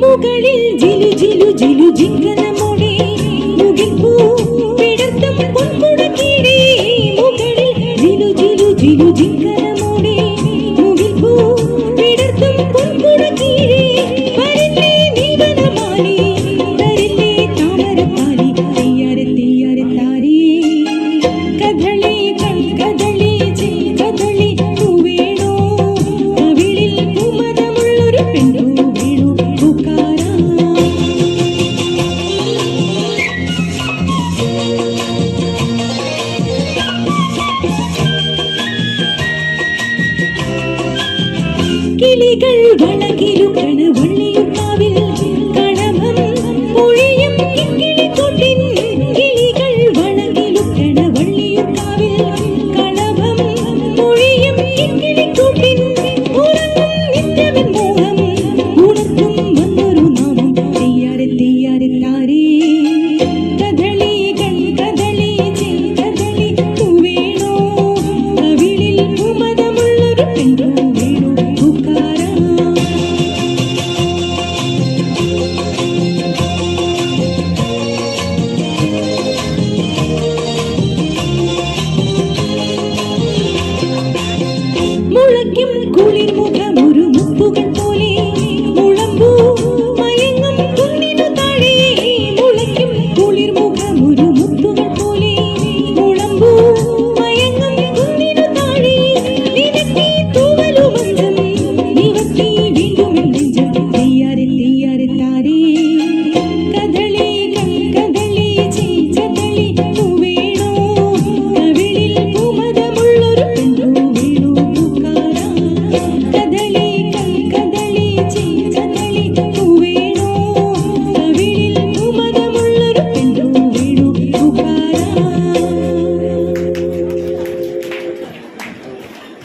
മുകളിൽ ജിലു ജിലു ജിലു ജിങ്കന കിളികൾ വളകിലും കണവള്ളി കുളിർമുഖമൊരു